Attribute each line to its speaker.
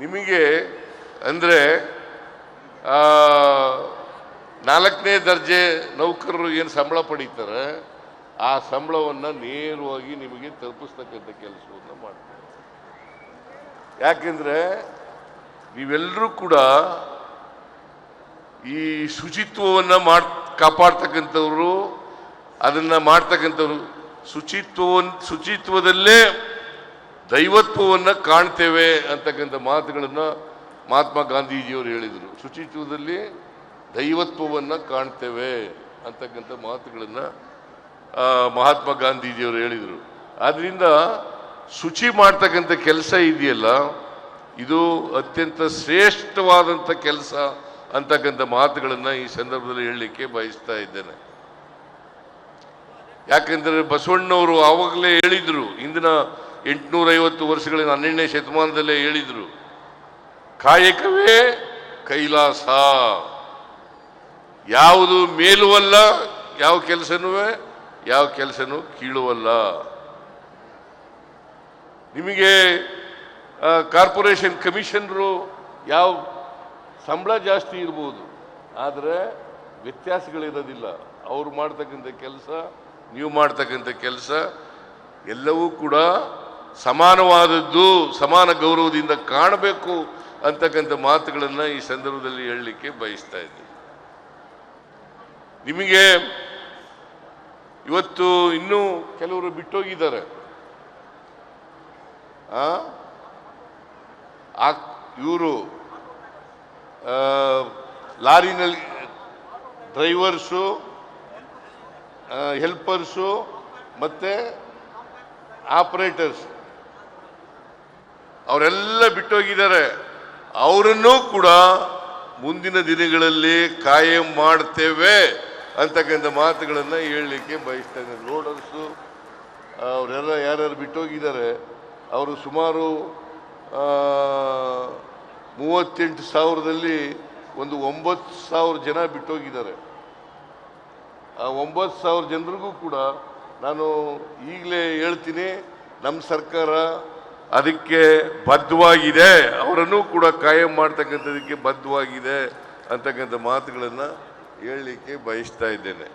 Speaker 1: ನಿಮಗೆ ಅಂದರೆ ನಾಲ್ಕನೇ ದರ್ಜೆ ನೌಕರರು ಏನು ಸಂಬಳ ಪಡೀತಾರೆ, ಆ ಸಂಬಳವನ್ನು ನೇರವಾಗಿ ನಿಮಗೆ ತಲುಪಿಸ್ತಕ್ಕಂಥ ಕೆಲಸವನ್ನು ಮಾಡ್ತಾರೆ. ಯಾಕೆಂದರೆ ನೀವೆಲ್ಲರೂ ಕೂಡ ಈ ಶುಚಿತ್ವವನ್ನು ಮಾಡ್, ಕಾಪಾಡ್ತಕ್ಕಂಥವ್ರು, ಅದನ್ನು ಮಾಡ್ತಕ್ಕಂಥವ್ರು ಶುಚಿತ್ವವನ್ನು ಶುಚಿತ್ವದಲ್ಲೇ ದೈವತ್ವವನ್ನು ಕಾಣ್ತೇವೆ ಅಂತಕ್ಕಂಥ ಮಾತುಗಳನ್ನು ಮಹಾತ್ಮ ಗಾಂಧೀಜಿಯವರು ಹೇಳಿದರು. ಶುಚಿತ್ವದಲ್ಲಿ ದೈವತ್ವವನ್ನು ಕಾಣ್ತೇವೆ ಅಂತಕ್ಕಂಥ ಮಾತುಗಳನ್ನು ಮಹಾತ್ಮ ಗಾಂಧೀಜಿಯವರು ಹೇಳಿದರು. ಆದ್ದರಿಂದ ಶುಚಿ ಮಾಡ್ತಕ್ಕಂಥ ಕೆಲಸ ಇದೆಯಲ್ಲ, ಇದು ಅತ್ಯಂತ ಶ್ರೇಷ್ಠವಾದಂಥ ಕೆಲಸ ಅಂತಕ್ಕಂಥ ಮಾತುಗಳನ್ನು ಈ ಸಂದರ್ಭದಲ್ಲಿ ಹೇಳಲಿಕ್ಕೆ ಬಯಸ್ತಾ ಇದ್ದೇನೆ. ಯಾಕೆಂದರೆ ಬಸವಣ್ಣವರು ಆವಾಗಲೇ ಹೇಳಿದರು, ಇಂದಿನ ಎಂಟುನೂರೈವತ್ತು ವರ್ಷಗಳಿಂದ ಹನ್ನೆರಡನೇ ಶತಮಾನದಲ್ಲೇ ಹೇಳಿದರು, ಕಾಯಕವೇ ಕೈಲಾಸ. ಯಾವುದು ಮೇಲುವಲ್ಲ, ಯಾವ ಕೆಲಸನೂ ಯಾವ ಕೆಲಸನೂ ಕೀಳುವಲ್ಲ. ನಿಮಗೆ ಕಾರ್ಪೊರೇಷನ್ ಕಮಿಷನರು ಯಾವ ಸಂಬಳ ಜಾಸ್ತಿ ಇರ್ಬೋದು, ಆದರೆ ವ್ಯತ್ಯಾಸಗಳಿರೋದಿಲ್ಲ. ಅವರು ಮಾಡ್ತಕ್ಕಂಥ ಕೆಲಸ, ನೀವು ಮಾಡ್ತಕ್ಕಂಥ ಕೆಲಸ, ಎಲ್ಲವೂ ಕೂಡ ಸಮಾನವಾದದ್ದು, ಸಮಾನ ಗೌರವದಿಂದ ಕಾಣಬೇಕು ಅಂತಕ್ಕಂಥ ಮಾತುಗಳನ್ನು ಈ ಸಂದರ್ಭದಲ್ಲಿ ಹೇಳಲಿಕ್ಕೆ ಬಯಸ್ತಾ ಇದ್ದೀನಿ ನಿಮಗೆ ಇವತ್ತು ಇನ್ನೂ ಕೆಲವರು ಬಿಟ್ಟೋಗಿದ್ದಾರೆ. ಆ? ಇವರು ಲಾರಿನಲ್ಲಿ, ಡ್ರೈವರ್ಸು ಹೆಲ್ಪರ್ಸು ಮತ್ತು ಆಪರೇಟರ್ಸ್. ಅವರೆಲ್ಲ ಬಿಟ್ಟೋಗಿದ್ದಾರೆ. ಅವರನ್ನೂ ಕೂಡ ಮುಂದಿನ ದಿನಗಳಲ್ಲಿ ಕಾಯಂ ಮಾಡ್ತೇವೆ ಅಂತಕ್ಕಂಥ ಮಾತುಗಳನ್ನು ಹೇಳಲಿಕ್ಕೆ ಬಯಸ್ತಾ ಇದ್ದಾರೆ ರೋಡರ್ಸು ಅವರೆಲ್ಲ ಯಾರ್ಯಾರು ಬಿಟ್ಟೋಗಿದ್ದಾರೆ, ಅವರು ಸುಮಾರು ಮೂವತ್ತೆಂಟು ಸಾವಿರದಲ್ಲಿ ಒಂದು ಒಂಬತ್ತು ಸಾವಿರ ಜನ ಬಿಟ್ಟೋಗಿದ್ದಾರೆ. ಆ ಒಂಬತ್ತು ಸಾವಿರ ಜನರಿಗೂ ಕೂಡ ನಾನು ಈಗಲೇ ಹೇಳ್ತೀನಿ, ನಮ್ಮ ಸರ್ಕಾರ ಅದಕ್ಕೆ ಬದ್ಧವಾಗಿದೆ. ಅವರನ್ನು ಕೂಡ ಕಾಯಂ ಮಾಡ್ತಕ್ಕಂಥದಕ್ಕೆ ಬದ್ಧವಾಗಿದೆ ಅಂತಕ್ಕಂಥ ಮಾತುಗಳನ್ನು ಹೇಳಲಿಕ್ಕೆ ಬಯಸ್ತಾ ಇದ್ದೇನೆ.